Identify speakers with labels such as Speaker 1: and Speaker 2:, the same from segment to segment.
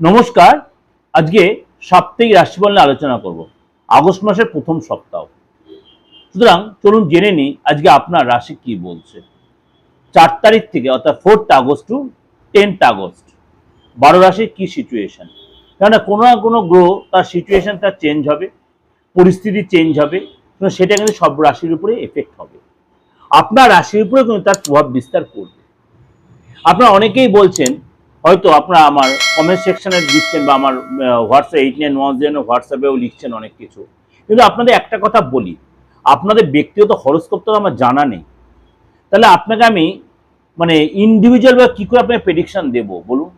Speaker 1: নমস্কার, আজকে সাপ্তাহিক রাশিফল নিয়ে আলোচনা করব। আগস্ট মাসের প্রথম সপ্তাহ। সুতরাং চলুন জেনে নিই আজকে আপনার রাশি কি বলছে। চার তারিখ থেকে, অর্থাৎ fourth August to tenth August, বারো রাশির কি সিচুয়েশন কেননা কোনো না কোনো গ্রহ তার সিচুয়েশন তার চেঞ্জ হবে, পরিস্থিতি চেঞ্জ হবে সেটা কিন্তু সব রাশির উপরে এফেক্ট হবে। আপনার রাশির উপরে কিন্তু তার প্রভাব বিস্তার করবে। আপনারা অনেকেই বলছেন হয়তো আপনারা আমার কমেন্ট সেকশনে দিচ্ছেন বা আমার WhatsApp eight nine one zero হোয়াটসঅ্যাপেও লিখছেন অনেক কিছু। কিন্তু আপনাদের একটা কথা বলি, আপনাদের ব্যক্তিগত হরস্কোপ তো আমার জানা নেই। তাহলে আপনাকে আমি মানে ইন্ডিভিজুয়াল বা কী করে আপনাকে প্রেডিকশন দেবো বলুন?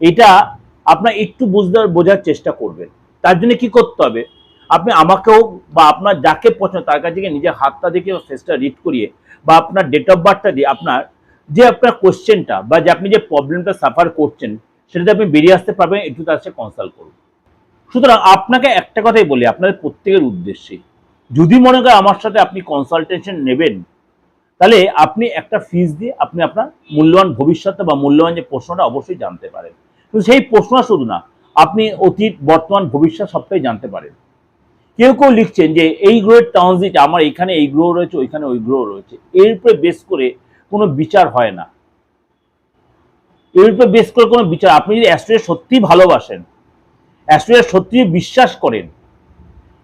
Speaker 1: এটা আপনার একটু বুঝতে বোঝার চেষ্টা করবেন। তার জন্য কি করতে হবে? আপনি আমাকেও বা আপনার যাকে পছন্দ, তার কাছে নিজের হাতটা দেখে ফেসটা রিড করিয়ে বা আপনার ডেট অফ বার্থটা দিয়ে আপনার যে আপনার কোশ্চেনটা বা যে আপনি যে প্রবলেমটা সাফার করছেন, সেটাতে আপনি বেরিয়ে আসতে পারবেন, একটু তার সাথে কনসাল্ট করুন। সুতরাং আপনাকে একটা কথাই বলি, আপনাদের প্রত্যেকের উদ্দেশ্যে, যদি মনে করেন আমার সাথে আপনি কনসালটেশন নেবেন, তাহলে আপনি একটা ফিস দিয়ে আপনি আপনার মূল্যবান ভবিষ্যৎ বা মূল্যবান যে প্রশ্নটা অবশ্যই জানতে পারেন। কিন্তু সেই প্রশ্ন শুধু না, আপনি অতীত, বর্তমান, ভবিষ্যৎ সবটাই জানতে পারেন। কেউ কেউ লিখছেন যে, এই গ্রহের ট্রানজিট আমার এখানে এই গ্রহ রয়েছে, ওইখানে ওই গ্রহ রয়েছে। এর উপরে বেস করে কোনো বিচার হয় না। এর উপরে বেস করে কোনো বিচার। আপনি যদি অ্যাস্ট্রোয়ে সত্যিই ভালোবাসেন অ্যাস্ট্রোয়ে সত্যিই বিশ্বাস করেন,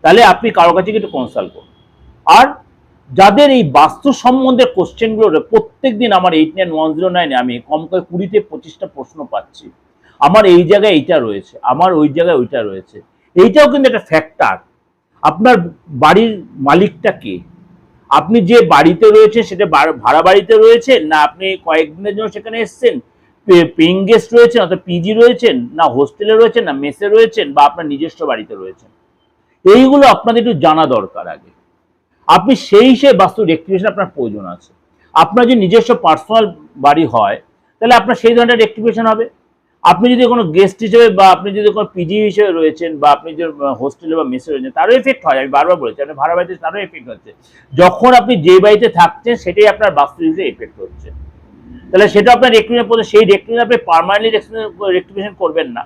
Speaker 1: তাহলে আপনি কারও কাছে একটু কনসাল্ট করুন। আর যাদের এই বাস্তু সম্বন্ধে কোশ্চেনগুলো প্রত্যেক দিন আমার এইট নাইন ওয়ান জিরো নাইনে আমি কম করে কুড়িতে পঁচিশটা প্রশ্ন পাচ্ছি। আমার এই জায়গায় এইটা রয়েছে, আমার ওই জায়গায় ওইটা রয়েছে। এইটাও কিন্তু একটা ফ্যাক্টর আপনার বাড়ির মালিকটা কে? আপনি যে বাড়িতে রয়েছে সেটা ভাড়া বাড়িতে রয়েছেন না আপনি কয়েকদিনের জন্য সেখানে এসেছেন? পেইং গেস্ট রয়েছেন অর্থাৎ পিজি রয়েছেন না হোস্টেলে রয়েছেন না মেসে রয়েছেন বা আপনার নিজস্ব বাড়িতে রয়েছেন? এইগুলো আপনাদের একটু জানা দরকার আগে। আপনি সেই হিসেবে বাস্তু রেক্টিফিকেশন আপনার প্রয়োজন আছে। আপনার যদি নিজস্ব পার্সোনাল বাড়ি হয়, তাহলে আপনার সেই ধরনের রেক্টিফিকেশন হবে। আপনি যদি কোনো গেস্ট হিসেবে বা আপনি যদি কোনো পিজি হিসেবে রয়েছেন বা আপনি যে হোস্টেলে বা মেসে রয়েছেন, তারও এফেক্ট হয়, আমি বারবার বলেছি আপনি ভাড়া বাড়িতে তারও এফেক্ট হচ্ছে। যখন আপনি যে বাড়িতে থাকছেন, সেটাই আপনার বাস্তু হিসেবে এফেক্ট হচ্ছে। তাহলে সেটা আপনার রেক্টিফিকেশন পড়ছে সেই রেক্টিফিকেশন আপনি পারমানেন্টলি রেক্টিফিকেশন করবেন না।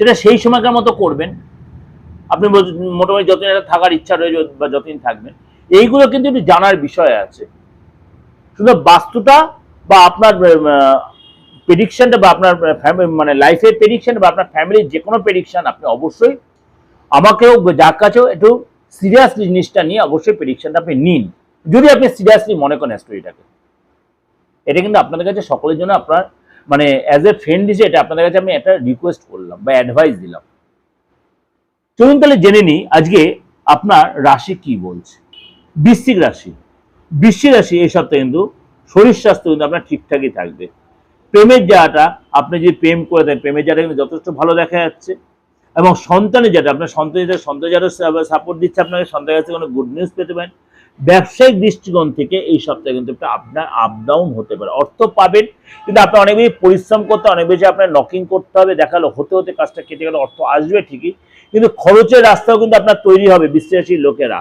Speaker 1: সেটা সেই সময়কার মতো করবেন। আপনি মোটামুটি যতদিন একটা থাকার ইচ্ছা রয়েছে বা যতদিন থাকবেন, এইগুলো কিন্তু একটু জানার বিষয় আছে। শুধু বাস্তুটা বা আপনার প্রেডিকশনটা বা আপনার মানে লাইফের প্রেডিকশন বা আপনার ফ্যামিলির যে কোনো প্রেডিকশন আপনি অবশ্যই আমাকেও যার কাছেও একটু সিরিয়াসলি জিনিসটা নিয়ে অবশ্যই প্রেডিকশনটা আপনি নিন। যদি আপনি সিরিয়াসলি মনে করেন স্টোরিটাকে এটা কিন্তু আপনাদের কাছে সকলের জন্য আপনার মানে অ্যাজ এ ফ্রেন্ড হিসেবে এটা আপনাদের কাছে আমি একটা রিকোয়েস্ট করলাম বা অ্যাডভাইস দিলাম। চলুন তাহলে জেনে নিই আজকে আপনার রাশি কি বলছে। বৃশ্চিক রাশি। বৃশ্চিক রাশি এই সপ্তাহে কিন্তু শরীর স্বাস্থ্য কিন্তু আপনার ঠিকঠাকই থাকবে। প্রেমের জায়গাটা আপনি যদি প্রেম করে দেন, প্রেমের জায়গাটা কিন্তু যথেষ্ট ভালো দেখা যাচ্ছে। এবং সন্তানের জায়গা আপনার সন্তানের সন্তান যারা সাপোর্ট দিচ্ছে আপনাকে, সন্তানের কাছে কোনো গুড নিউজ পেতে পারেন। ব্যবসায়িক দৃষ্টিকোণ থেকে এই সপ্তাহে কিন্তু একটা আপনার আপ ডাউন হতে পারে। অর্থ পাবেন, কিন্তু আপনার অনেক বেশি পরিশ্রম করতে, অনেক বেশি আপনার নকিং করতে হবে দেখাল হতে হতে কাজটা কেটে গেলে, অর্থ আসবে ঠিকই, কিন্তু খরচের রাস্তাও কিন্তু আপনার তৈরি হবে বিশ্বাসী লোকেরা।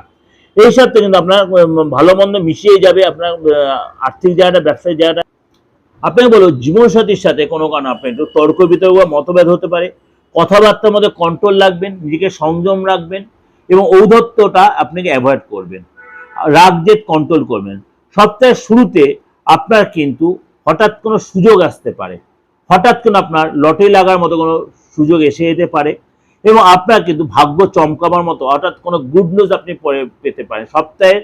Speaker 1: এই সপ্তাহে কিন্তু আপনার ভালো মন্দ মিশিয়ে যাবে আপনার আর্থিক জায়গাটা, ব্যবসায়িক জায়গাটা আপনাকে বলো জীবনসাথীর সাথে কোনো কারণে আপনি একটু তর্ক বিতর্ক বা মতভেদ হতে পারে। কথাবার্তার মধ্যে কন্ট্রোল রাখবেন, নিজেকে সংযম রাখবেন এবং ঔদ্ধত্যটা আপনাকে অ্যাভয়েড করবেন। রাগ জেদ কন্ট্রোল করবেন। সপ্তাহের শুরুতে আপনার কিন্তু হঠাৎ কোনো সুযোগ আসতে পারে। হঠাৎ কোনো আপনার লটারি লাগার মতো কোনো সুযোগ এসে যেতে পারে এবং আপনার কিন্তু ভাগ্য চমকাবার মতো হঠাৎ কোনো গুড নিউজ আপনি পরে পেতে পারেন। সপ্তাহের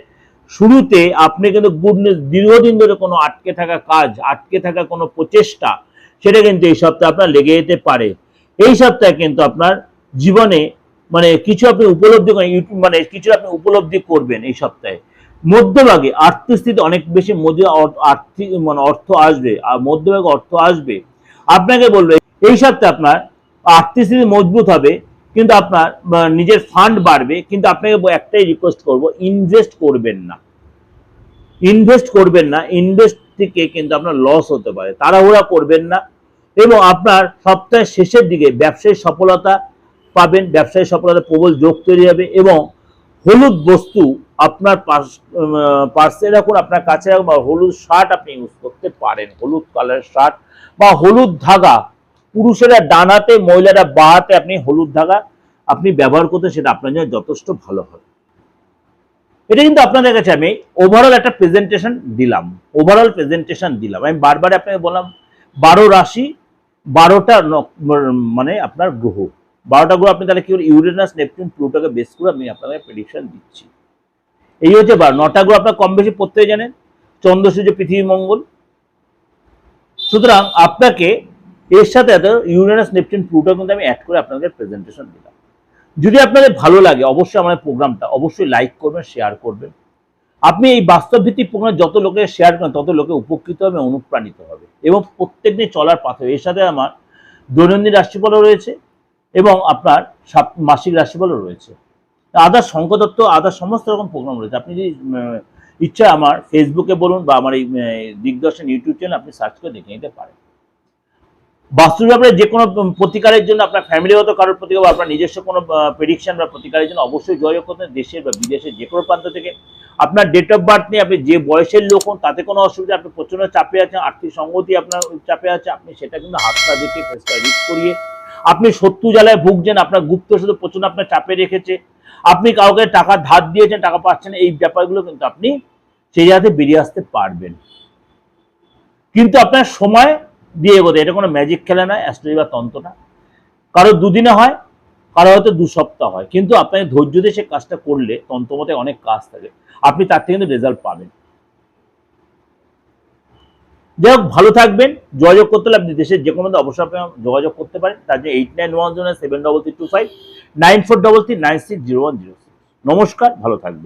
Speaker 1: শুরুতে আপনি কিন্তু গুড নিউজ দীর্ঘদিন ধরে কোনো আটকে থাকা কাজ, আটকে থাকা কোনো প্রচেষ্টা, সেটা কিন্তু এই সপ্তাহে আপনার লেগে যেতে পারে। এই সপ্তাহে কিন্তু আপনার জীবনে মানে কিছু আপনি উপলব্ধি করেন, ইউটিউব মানে কিছু আপনি উপলব্ধি করবেন এই সপ্তাহে। মধ্যভাগে আর্থিক স্থিতি অনেক বেশি, মধ্যে আর্থিক মানে অর্থ আসবে, আর মধ্যভাগে অর্থ আসবে। আপনাকে বলবে, এই সপ্তাহে আপনার আর্থিক স্থিতি মজবুত হবে কিন্তু আপনার নিজের ফান্ড বাড়বে, কিন্তু আপনাকে একটাই রিকোয়েস্ট করব ইনভেস্ট করবেন না। ইনভেস্ট করবেন না ইনভেস্ট থেকে কিন্তু আপনার লস হতে পারে, তাড়াহুড়া করবেন না। এবং আপনার সপ্তাহের শেষের দিকে ব্যবসায়িক সফলতা পাবেন ব্যবসায়িক সফলতা প্রবল যোগ তৈরি হবে এবং হলুদ বস্তু আপনার পার্সে রাখুন, আপনার কাছে রাখুন, বা হলুদ শার্ট আপনি ইউজ করতে পারেন। হলুদ কালারের শার্ট বা হলুদ ধাগা পুরুষেরা ডানাতে, মহিলারা বা হাতে আপনি হলুদ ধাগা আপনি ব্যবহার করতে সেটা আপনার জন্য যথেষ্ট ভালো হবে। এটা কিন্তু আপনাদের কাছে আমি ওভারঅল একটা প্রেজেন্টেশন দিলাম। ওভারঅল প্রেজেন্টেশন দিলাম। আমি বারবার আপনাকে বললাম, বারো রাশি, বারোটা মানে আপনার গ্রহ। বারোটা গ্রহ আপনি তাহলে কি ইউরেনাস নেপচুন প্লুটোকে বেস করে আমি আপনাকে প্রেডিকশন দিচ্ছি। এই হচ্ছে বার নটা গ্রহ আপনার কম বেশি প্রত্যেকে জানেন। চন্দ্র সূর্য পৃথিবী, মঙ্গল। সুতরাং আপনাকে এর সাথে এত ইউরেনাস নেপচুন প্লুটো কিন্তু আমি অ্যাড করে আপনাদের প্রেজেন্টেশন দিলাম। যদি আপনাদের ভালো লাগে, অবশ্যই আমাদের প্রোগ্রামটা অবশ্যই লাইক করবেন শেয়ার করবেন। আপনি এই বাস্তব ভিত্তিক প্রোগ্রাম যত লোকে শেয়ার করেন, তত লোকে উপকৃত হবে, অনুপ্রাণিত হবে। এবং প্রত্যেক দিন চলার পাথর এর সাথে আমার দৈনন্দিন রাশিফলও রয়েছে এবং আপনার মাসিক রাশিফলও রয়েছে। আদার শঙ্কদত্ত আদার সমস্ত রকম প্রোগ্রাম রয়েছে। আপনি যদি ইচ্ছা আমার ফেসবুকে বলুন বা আমার এই দিগদর্শন ইউটিউব চ্যানেল আপনি সার্চ করে দেখে নিতে পারেন। বাস্তু ব্যাপারে যে কোনো প্রতিকারের জন্য আপনার ফ্যামিলিগত কারোর প্রতিকার বা আপনার নিজস্ব কোনো প্রেডিকশন বা প্রতিকারের জন্য অবশ্যই যোগাযোগ করতেন দেশের বা বিদেশের যে কোনো প্রান্ত থেকে। আপনার ডেট অফ বার্থ নিয়ে আপনি যে বয়সের লোক হন, তাতে কোনো অসুবিধা আপনি প্রচণ্ড চাপে আছেন, আর্থিক সংগতি আপনার চাপে আছে, আপনি সেটা কিন্তু হাতটা দেখে ফেসটা রিড করিয়ে আপনি শত্রু জ্বালায় ভুগছেন, আপনার গুপ্ত শুধু প্রচণ্ড আপনার চাপে রেখেছে। আপনি কাউকে টাকা ধার দিয়েছেন, টাকা পাচ্ছেন, এই ব্যাপারগুলো কিন্তু আপনি সেই জায়গাতে বেরিয়ে আসতে পারবেন। কিন্তু আপনার সময় দিয়ে এগোতে এটা কোনো ম্যাজিক খেলা নয় অ্যাস্ট্রোলজি বা তন্ত্র না। কারও দুদিনে হয়, কারও হয়তো দু সপ্তাহ হয়। কিন্তু আপনাকে ধৈর্য দিয়ে সে কাজটা করলে তন্ত্রমতে অনেক কাজ থাকে। আপনি তার থেকে কিন্তু রেজাল্ট পাবেন। যাই হোক, ভালো থাকবেন। যোগাযোগ করতে হলে আপনি দেশের যে কোনো অবশ্যই আপনি যোগাযোগ করতে পারেন। তার জন্য eight nine one zero seven double three two five nine four double three nine six zero one zero নমস্কার, ভালো থাকবেন।